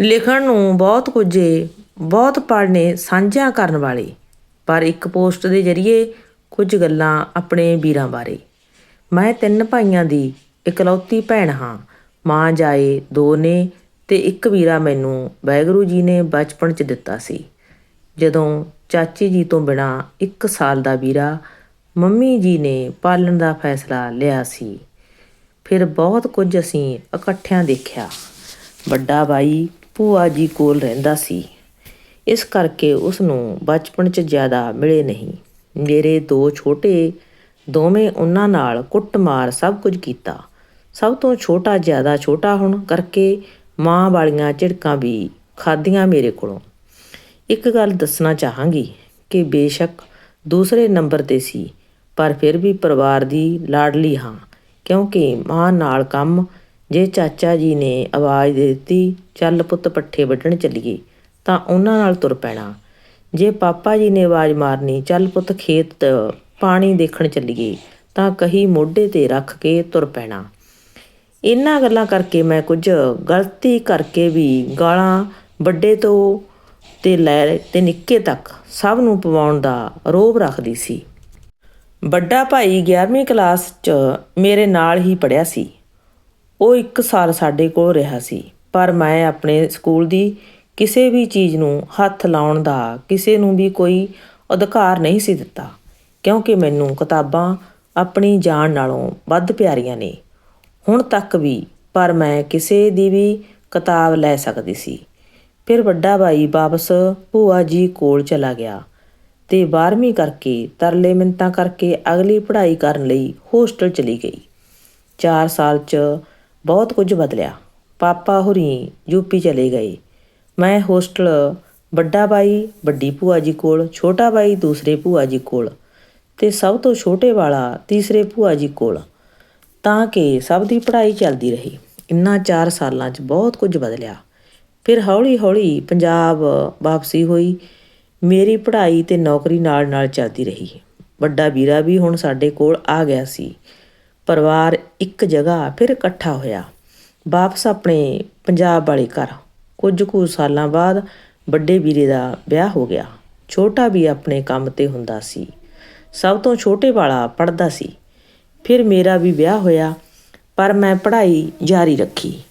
ਲਿਖਣ ਨੂੰ ਬਹੁਤ ਕੁਝ ਏ ਬਹੁਤ ਪੜ੍ਹਨੇ ਸਾਂਝਾ ਕਰਨ ਵਾਲੇ। ਪਰ ਇੱਕ ਪੋਸਟ ਦੇ ਜ਼ਰੀਏ ਕੁਝ ਗੱਲਾਂ ਆਪਣੇ ਵੀਰਾਂ ਬਾਰੇ। ਮੈਂ ਤਿੰਨ ਭਾਈਆਂ ਦੀ ਇਕਲੌਤੀ ਭੈਣ ਹਾਂ। ਮਾਂ ਜਾਏ ਦੋ ਨੇ ਤੇ ਇੱਕ ਵੀਰਾ ਮੈਨੂੰ ਵਾਹਿਗੁਰੂ ਜੀ ਨੇ ਬਚਪਨ 'ਚ ਦਿੱਤਾ ਸੀ। ਜਦੋਂ ਚਾਚੀ ਜੀ ਤੋਂ ਬਿਨਾ 1 ਸਾਲ ਦਾ ਵੀਰਾ ਮੰਮੀ ਜੀ ਨੇ ਪਾਲਣ ਦਾ ਫੈਸਲਾ ਲਿਆ ਸੀ। ਫਿਰ ਬਹੁਤ ਕੁਝ ਅਸੀਂ ਇਕੱਠਿਆਂ ਦੇਖਿਆ। ਵੱਡਾ ਬਾਈ ਭੂਆ ਜੀ ਕੋਲ ਰਹਿੰਦਾ ਸੀ। ਇਸ ਕਰਕੇ ਉਸ ਨੂੰ ਬਚਪਨ 'ਚ ਜ਼ਿਆਦਾ ਮਿਲੇ ਨਹੀਂ। ਮੇਰੇ ਦੋ ਛੋਟੇ ਦੋਵੇਂ ਉਹਨਾਂ ਨਾਲ ਕੁੱਟਮਾਰ ਸਭ ਕੁਝ ਕੀਤਾ। ਸਭ ਤੋਂ ਛੋਟਾ ਜ਼ਿਆਦਾ ਛੋਟਾ ਹੋਣ ਕਰਕੇ ਮਾਂ ਵਾਲੀਆਂ ਝਿੜਕਾਂ ਵੀ ਖਾਧੀਆਂ ਮੇਰੇ ਕੋਲੋਂ। ਇੱਕ ਗੱਲ ਦੱਸਣਾ ਚਾਹਾਂਗੀ ਕਿ ਬੇਸ਼ੱਕ ਦੂਸਰੇ ਨੰਬਰ ਤੇ ਸੀ, ਪਰ ਫਿਰ ਵੀ ਪਰਿਵਾਰ ਦੀ ਲਾਡਲੀ ਹਾਂ, ਕਿਉਂਕਿ ਮਾਂ ਨਾਲ ਕੰਮ ਜੇ ਚਾਚਾ ਜੀ ਨੇ ਆਵਾਜ਼ ਦੇ ਦਿੱਤੀ, ਚੱਲ ਪੁੱਤ ਪੱਠੇ ਵੱਢਣ ਚੱਲੀਏ, ਤਾਂ ਉਹਨਾਂ ਨਾਲ ਤੁਰ ਪੈਣਾ। ਜੇ ਪਾਪਾ ਜੀ ਨੇ ਆਵਾਜ਼ ਮਾਰਨੀ, ਚੱਲ ਪੁੱਤ ਖੇਤ ਪਾਣੀ ਦੇਖਣ ਚੱਲੀਏ, ਤਾਂ ਕਹੀ ਮੋਢੇ ਤੇ ਰੱਖ ਕੇ ਤੁਰ ਪੈਣਾ। ਇਹਨਾਂ ਗੱਲਾਂ ਕਰਕੇ ਮੈਂ ਕੁਝ ਗਲਤੀ ਕਰਕੇ ਵੀ ਗਾਲਾਂ ਵੱਡੇ ਤੋਂ ਤੇ ਲੈ ਤੇ ਨਿੱਕੇ ਤੱਕ ਸਭ ਨੂੰ ਪਵਾਉਣ ਦਾ ਰੋਬ ਰੱਖਦੀ ਸੀ। ਵੱਡਾ ਭਾਈ 11ਵੀਂ ਕਲਾਸ 'ਚ ਮੇਰੇ ਨਾਲ ਹੀ ਪੜਿਆ ਸੀ। ਉਹ ਇੱਕ ਸਾਲ ਸਾਡੇ ਕੋਲ ਰਿਹਾ ਸੀ। ਪਰ ਮੈਂ ਆਪਣੇ ਸਕੂਲ ਦੀ ਕਿਸੇ ਵੀ ਚੀਜ਼ ਨੂੰ ਹੱਥ ਲਾਉਣ ਦਾ ਕਿਸੇ ਨੂੰ ਵੀ ਕੋਈ ਅਧਿਕਾਰ ਨਹੀਂ ਸੀ ਦਿੱਤਾ, ਕਿਉਂਕਿ ਮੈਨੂੰ ਕਿਤਾਬਾਂ ਆਪਣੀ ਜਾਨ ਨਾਲੋਂ ਵੱਧ ਪਿਆਰੀਆਂ ਨੇ। ਹੁਣ ਤੱਕ ਵੀ ਪਰ ਮੈਂ ਕਿਸੇ ਦੀ ਵੀ ਕਿਤਾਬ ਲੈ ਸਕਦੀ ਸੀ। ਫਿਰ ਵੱਡਾ ਭਾਈ ਵਾਪਸ ਭੂਆ ਜੀ ਕੋਲ ਚਲਾ ਗਿਆ ਤੇ 12ਵੀਂ ਕਰਕੇ ਤਰਲੇ ਮਿੰਤਾਂ ਕਰਕੇ ਅਗਲੀ ਪੜ੍ਹਾਈ ਕਰਨ ਲਈ ਹੋਸਟਲ ਚਲੀ ਗਈ। 4 ਸਾਲ 'ਚ ਬਹੁਤ ਕੁਝ ਬਦਲਿਆ। ਪਾਪਾ ਹੁਰੀ ਯੂਪੀ ਚਲੇ ਗਏ। ਮੈਂ ਹੋਸਟਲ ਵੱਡਾ ਬਾਈ, ਵੱਡੀ ਭੂਆ ਜੀ ਕੋਲ, ਛੋਟਾ ਬਾਈ ਦੂਸਰੇ ਭੂਆ ਜੀ ਕੋਲ ਤੇ ਸਭ ਤੋਂ ਛੋਟੇ ਵਾਲਾ ਤੀਸਰੇ ਭੂਆ ਜੀ ਕੋਲ। ਤਾਂ ਕਿ ਸਭ ਦੀ ਪੜ੍ਹਾਈ ਚੱਲਦੀ ਰਹੀ। ਇੰਨਾ 4 ਸਾਲਾਂ 'ਚ ਬਹੁਤ ਕੁਝ ਬਦਲਿਆ। ਫਿਰ ਹੌਲੀ-ਹੌਲੀ ਪੰਜਾਬ ਵਾਪਸੀ ਹੋਈ। ਮੇਰੀ ਪੜ੍ਹਾਈ ਤੇ ਨੌਕਰੀ ਨਾਲ-ਨਾਲ ਚੱਲਦੀ ਰਹੀ। ਵੱਡਾ ਵੀਰਾ ਵੀ ਹੁਣ ਸਾਡੇ ਕੋਲ ਆ ਗਿਆ ਸੀ। ਪਰਿਵਾਰ ਇੱਕ ਜਗ੍ਹਾ ਫਿਰ ਇਕੱਠਾ ਹੋਇਆ। ਵਾਪਸ ਆਪਣੇ ਪੰਜਾਬ ਵਾਲੇ ਘਰ। ਕੁਝ ਕੁ ਸਾਲਾਂ ਬਾਅਦ ਵੱਡੇ ਵੀਰੇ ਦਾ ਵਿਆਹ ਹੋ ਗਿਆ। ਛੋਟਾ ਵੀ ਆਪਣੇ ਕੰਮ ਤੇ ਹੁੰਦਾ ਸੀ। ਸਭ ਤੋਂ ਛੋਟੇ ਵਾਲਾ ਪੜਦਾ ਸੀ। ਫਿਰ ਮੇਰਾ ਵੀ ਵਿਆਹ ਹੋਇਆ, ਪਰ ਮੈਂ ਪੜ੍ਹਾਈ ਜਾਰੀ ਰੱਖੀ।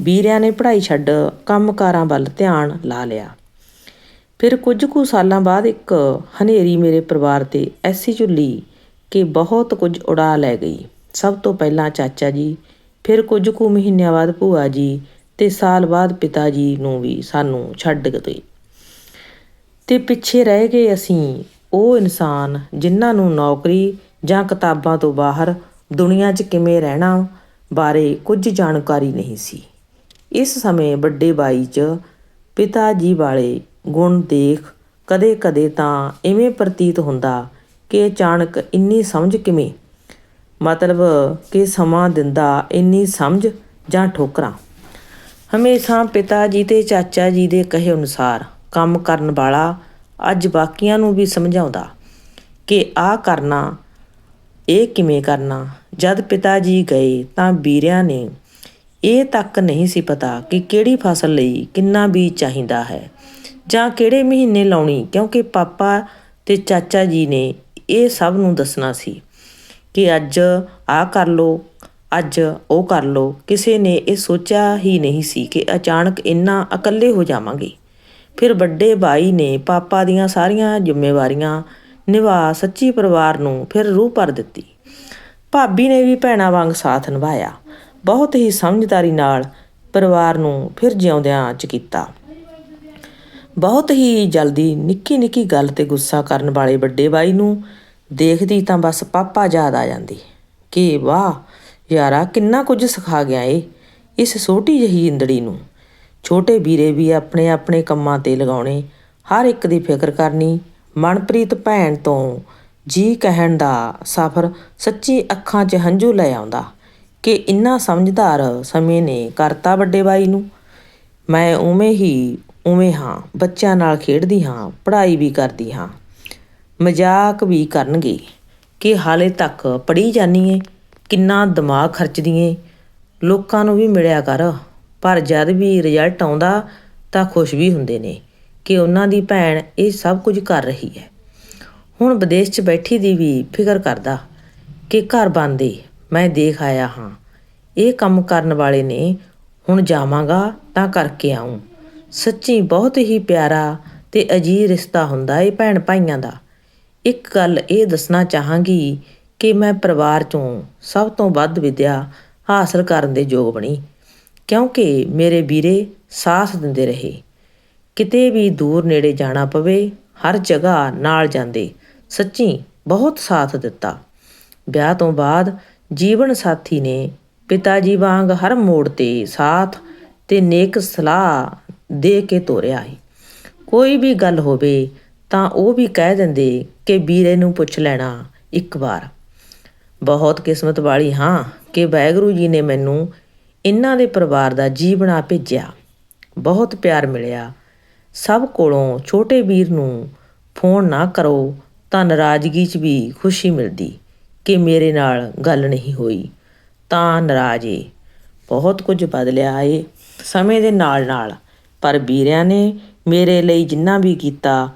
ਵੀਰਿਆਂ ਨੇ ਪੜ੍ਹਾਈ ਛੱਡ ਕੰਮਕਾਰਾਂ ਵੱਲ ਧਿਆਨ ਲਾ ਲਿਆ। ਫਿਰ ਕੁਝ ਕੁ ਸਾਲਾਂ ਬਾਅਦ ਇੱਕ ਹਨੇਰੀ ਮੇਰੇ ਪਰਿਵਾਰ ਤੇ ਐਸੀ ਝੁੱਲੀ ਕਿ ਬਹੁਤ ਕੁਝ ਉਡਾ ਲੈ ਗਈ। ਸਭ ਤੋਂ ਪਹਿਲਾਂ ਚਾਚਾ ਜੀ, ਫਿਰ ਕੁਝ ਕੁ ਮਹੀਨਿਆਂ ਬਾਅਦ ਭੂਆ ਜੀ ਅਤੇ ਸਾਲ ਬਾਅਦ ਪਿਤਾ ਜੀ ਨੂੰ ਵੀ ਸਾਨੂੰ ਛੱਡ ਗਏ। ਅਤੇ ਪਿੱਛੇ ਰਹਿ ਗਏ ਅਸੀਂ। ਉਹ ਇਨਸਾਨ ਜਿਨ੍ਹਾਂ ਨੂੰ ਨੌਕਰੀ ਜਾਂ ਕਿਤਾਬਾਂ ਤੋਂ ਬਾਹਰ ਦੁਨੀਆ 'ਚ ਕਿਵੇਂ ਰਹਿਣਾ ਬਾਰੇ ਕੁਝ ਜਾਣਕਾਰੀ ਨਹੀਂ ਸੀ। ਇਸ ਸਮੇਂ ਵੱਡੇ ਬਾਈ 'ਚ ਪਿਤਾ ਜੀ ਵਾਲੇ ਗੁਣ ਦੇਖ ਕਦੇ-ਕਦੇ ਤਾਂ ਇਵੇਂ ਪ੍ਰਤੀਤ ਹੁੰਦਾ ਕਿ ਅਚਾਨਕ ਇੰਨੀ ਸਮਝ ਕਿਵੇਂ ਮਤਲਬ ਕਿ ਸਮਾਂ ਦਿੰਦਾ ਇੰਨੀ ਸਮਝ ਜਾਂ ਠੋਕਰਾਂ। ਹਮੇਸ਼ਾ ਪਿਤਾ ਜੀ ਤੇ ਚਾਚਾ ਜੀ ਦੇ ਕਹੇ ਅਨੁਸਾਰ ਕੰਮ ਕਰਨ ਵਾਲਾ ਅੱਜ ਬਾਕੀਆਂ ਨੂੰ ਵੀ ਸਮਝਾਉਂਦਾ ਕਿ ਆਹ ਕਰਨਾ, ਇਹ ਕਿਵੇਂ ਕਰਨਾ। ਜਦ ਪਿਤਾ ਜੀ ਗਏ ਤਾਂ ਵੀਰਿਆਂ ਨੇ ਇਹ ਤੱਕ ਨਹੀਂ ਸੀ ਪਤਾ ਕਿ ਕਿਹੜੀ ਫਸਲ ਲਈ ਕਿੰਨਾ ਬੀਜ ਚਾਹੀਦਾ ਹੈ ਜਾਂ ਕਿਹੜੇ ਮਹੀਨੇ ਲਾਉਣੀ, ਕਿਉਂਕਿ ਪਾਪਾ ਤੇ ਚਾਚਾ ਜੀ ਨੇ ਇਹ ਸਭ ਨੂੰ ਦੱਸਣਾ ਸੀ। ਕਿ ਅੱਜ ਆਹ ਕਰ ਲਓ ਅੱਜ ਉਹ ਕਰ ਲਓ ਕਿਸੇ ਨੇ ਇਹ ਸੋਚਿਆ ਹੀ ਨਹੀਂ ਸੀ ਕਿ ਅਚਾਨਕ ਇੰਨਾ ਇਕੱਲੇ ਹੋ ਜਾਵਾਂਗੇ। ਫਿਰ ਵੱਡੇ ਭਾਈ ਨੇ ਪਾਪਾ ਦੀਆਂ ਸਾਰੀਆਂ ਜ਼ਿੰਮੇਵਾਰੀਆਂ ਨਿਭਾ ਸੱਚੀ ਪਰਿਵਾਰ ਨੂੰ ਫਿਰ ਰੂਹ ਭਰ ਦਿੱਤੀ। ਭਾਬੀ ਨੇ ਵੀ ਭੈਣਾਂ ਵਾਂਗ ਸਾਥ ਨਿਭਾਇਆ। ਬਹੁਤ ਹੀ ਸਮਝਦਾਰੀ ਨਾਲ ਪਰਿਵਾਰ ਨੂੰ ਫਿਰ ਜਿਉਂਦਿਆਂ ਚ ਕੀਤਾ। ਬਹੁਤ ਹੀ ਜਲਦੀ ਨਿੱਕੀ ਨਿੱਕੀ ਗੱਲ ਤੇ ਗੁੱਸਾ ਕਰਨ ਵਾਲੇ ਵੱਡੇ ਬਾਈ ਨੂੰ ਦੇਖਦੀ ਤਾਂ ਬਸ ਪਾਪਾ ਯਾਦ ਆ ਜਾਂਦੀ। ਕਿ ਵਾਹ, ਯਾਰਾ ਕਿੰਨਾ ਕੁਝ ਸਿਖਾ ਗਿਆ ਏ, ਇਸ ਛੋਟੀ ਜਿਹੀ ਇੰਦੜੀ ਨੂੰ। ਛੋਟੇ ਵੀਰੇ ਵੀ ਆਪਣੇ ਆਪਣੇ ਕੰਮਾਂ ਤੇ ਲਗਾਉਣੇ, ਹਰ ਇੱਕ ਦੀ ਫਿਕਰ ਕਰਨੀ, ਮਨਪ੍ਰੀਤ ਭੈਣ ਤੋਂ ਜੀ ਕਹਿਣ ਦਾ ਸਫ਼ਰ ਸੱਚੀ ਅੱਖਾਂ 'ਚ ਹੰਝੂ ਲੈ ਆਉਂਦਾ ਕਿ ਇੰਨਾ ਸਮਝਦਾਰ ਸਮੇਂ ਨੇ ਕਰਤਾ ਵੱਡੇ ਬਾਈ ਨੂੰ। ਮੈਂ ਉਵੇਂ ਹੀ, ਉਵੇਂ ਹਾਂ, ਬੱਚਿਆਂ ਨਾਲ ਖੇਡਦੀ ਹਾਂ, ਪੜ੍ਹਾਈ ਵੀ ਕਰਦੀ ਹਾਂ। ਮਜ਼ਾਕ ਵੀ ਕਰਨਗੇ ਕਿ ਹਾਲੇ ਤੱਕ ਪੜ੍ਹੀ ਜਾਨੀ ਏ, ਕਿੰਨਾ ਦਿਮਾਗ ਖਰਚਦੀ ਏ। ਲੋਕਾਂ ਨੂੰ ਵੀ ਮਿਲਿਆ ਕਰ, ਪਰ ਜਦ ਵੀ ਰਿਜ਼ਲਟ ਆਉਂਦਾ ਤਾਂ ਖੁਸ਼ ਵੀ ਹੁੰਦੇ ਨੇ ਕਿ ਉਹਨਾਂ ਦੀ ਭੈਣ ਇਹ ਸਭ ਕੁਝ ਕਰ ਰਹੀ ਹੈ। ਹੁਣ ਵਿਦੇਸ਼ 'ਚ ਬੈਠੀ ਦੀ ਵੀ ਫਿਕਰ ਕਰਦਾ ਕਿ ਘਰ ਬੰਦੇ ਮੈਂ ਦੇਖ ਆਇਆ ਹਾਂ। ਇਹ ਕੰਮ ਕਰਨ ਵਾਲੇ ਨੇ, ਹੁਣ ਜਾਵਾਂਗਾ ਤਾਂ ਕਰਕੇ ਆਉਂ ਸੱਚੀ ਬਹੁਤ ਹੀ ਪਿਆਰਾ ਤੇ ਅਜੀਬ ਰਿਸ਼ਤਾ ਹੁੰਦਾ ਏ ਭੈਣ ਭਾਈਆਂ ਦਾ। ਇੱਕ ਗੱਲ ਇਹ ਦੱਸਣਾ ਚਾਹਾਂਗੀ ਕਿ ਮੈਂ ਪਰਿਵਾਰ ਚੋਂ ਸਭ ਤੋਂ ਵੱਧ ਵਿੱਦਿਆ ਹਾਸਲ ਕਰਨ ਦੇ ਯੋਗ ਬਣੀ, ਕਿਉਂਕਿ ਮੇਰੇ ਵੀਰੇ ਸਾਥ ਦਿੰਦੇ ਰਹੇ। ਕਿਤੇ ਵੀ ਦੂਰ ਨੇੜੇ ਜਾਣਾ ਪਵੇ, ਹਰ ਜਗ੍ਹਾ ਨਾਲ ਜਾਂਦੇ, ਸੱਚੀ ਬਹੁਤ ਸਾਥ ਦਿੱਤਾ। ਵਿਆਹ ਤੋਂ ਬਾਅਦ ਜੀਵਨ ਸਾਥੀ ਨੇ ਪਿਤਾ ਜੀ ਵਾਂਗ ਹਰ ਮੋੜ ਤੇ ਸਾਥ ਤੇ ਨੇਕ ਸਲਾਹ ਦੇ ਕੇ ਤੋਰਿਆ ਹੈ। ਕੋਈ ਵੀ ਗੱਲ ਹੋਵੇ ਤਾਂ ਉਹ ਵੀ ਕਹਿ ਦਿੰਦੇ ਕਿ ਵੀਰੇ ਨੂੰ ਪੁੱਛ ਲੈਣਾ ਇੱਕ ਵਾਰ। ਬਹੁਤ ਕਿਸਮਤ ਵਾਲੀ ਹਾਂ ਕਿ ਵਾਹਿਗੁਰੂ ਜੀ ਨੇ ਮੈਨੂੰ ਇਹਨਾਂ ਦੇ ਪਰਿਵਾਰ ਦਾ ਜੀ ਬਣਾ ਭੇਜਿਆ। ਬਹੁਤ ਪਿਆਰ ਮਿਲਿਆ। ਸਭ ਕੋਲੋਂ ਛੋਟੇ ਵੀਰ ਨੂੰ ਫੋਨ ਨਾ ਕਰੋ ਤਾਂ ਨਾਰਾਜ਼ਗੀ 'ਚ ਵੀ ਖੁਸ਼ੀ ਮਿਲਦੀ ਕਿ ਮੇਰੇ ਨਾਲ ਗੱਲ ਨਹੀਂ ਹੋਈ। ਤਾਂ ਨਾਰਾਜ਼ ਏ। ਬਹੁਤ ਕੁਝ ਬਦਲਿਆ ਏ ਸਮੇਂ ਦੇ ਨਾਲ ਨਾਲ ਪਰ ਵੀਰਿਆਂ ਨੇ ਮੇਰੇ ਲਈ ਜਿੰਨਾ ਵੀ ਕੀਤਾ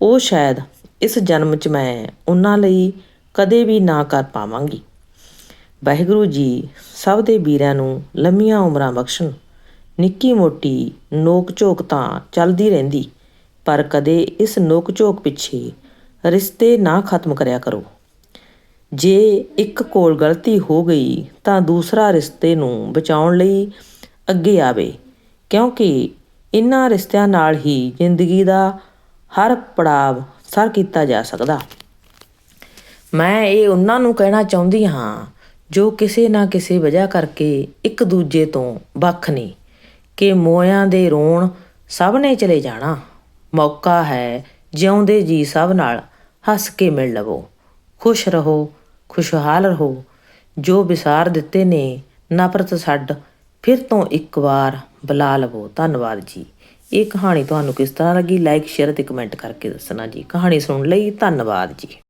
ਉਹ ਸ਼ਾਇਦ ਇਸ ਜਨਮ 'ਚ ਮੈਂ ਉਹਨਾਂ ਲਈ ਕਦੇ ਵੀ ਨਾ ਕਰ ਪਾਵਾਂਗੀ। ਵਾਹਿਗੁਰੂ ਜੀ ਸਭ ਦੇ ਵੀਰਾਂ ਨੂੰ ਲੰਮੀਆਂ ਉਮਰਾਂ ਬਖਸ਼ਣ। ਨਿੱਕੀ ਮੋਟੀ ਨੋਕ ਝੋਕ ਤਾਂ ਚੱਲਦੀ ਰਹਿੰਦੀ, ਪਰ ਕਦੇ ਇਸ ਨੋਕ ਝੋਕ ਪਿੱਛੇ ਰਿਸ਼ਤੇ ਨਾ ਖਤਮ ਕਰਿਆ ਕਰੋ। ਜੇ ਇੱਕ ਕੋਲ ਗਲਤੀ ਹੋ ਗਈ ਤਾਂ ਦੂਸਰਾ ਰਿਸ਼ਤੇ ਨੂੰ ਬਚਾਉਣ ਲਈ ਅੱਗੇ ਆਵੇ, ਕਿਉਂਕਿ ਇਨ੍ਹਾਂ ਰਿਸ਼ਤਿਆਂ ਨਾਲ ਹੀ ਜ਼ਿੰਦਗੀ ਦਾ ਹਰ ਪੜਾਵ ਸਰ ਕੀਤਾ ਜਾ ਸਕਦਾ। ਮੈਂ ਇਹ ਉਹਨਾਂ ਨੂੰ ਕਹਿਣਾ ਚਾਹੁੰਦੀ ਹਾਂ, ਜੋ ਕਿਸੇ ਨਾ ਕਿਸੇ ਵਜ੍ਹਾ ਕਰਕੇ ਇੱਕ ਦੂਜੇ ਤੋਂ ਵੱਖ ਨੇ, ਕਿ ਮੋਇਆਂ ਦੇ ਰੋਣ ਸਭ ਨੇ ਚਲੇ ਜਾਣਾ। ਮੌਕਾ ਹੈ ਜਿਉਂਦੇ ਜੀ ਸਭ ਨਾਲ ਹੱਸ ਕੇ ਮਿਲ ਲਵੋ। ਖੁਸ਼ ਰਹੋ, ਖੁਸ਼ਹਾਲ ਰਹੋ। ਜੋ ਵਿਸਾਰ ਦਿੱਤੇ ਨੇ, ਨਫ਼ਰਤ ਛੱਡ ਫਿਰ ਤੋਂ ਇੱਕ ਵਾਰ ਬੁਲਾ ਲਵੋ। ਧੰਨਵਾਦ ਜੀ। ਇਹ ਕਹਾਣੀ ਤੁਹਾਨੂੰ ਕਿਸ ਤਰ੍ਹਾਂ ਲੱਗੀ? ਲਾਈਕ ਸ਼ੇਅਰ ਅਤੇ ਕਮੈਂਟ ਕਰਕੇ ਦੱਸਣਾ ਜੀ। ਕਹਾਣੀ ਸੁਣਨ ਲਈ ਧੰਨਵਾਦ ਜੀ।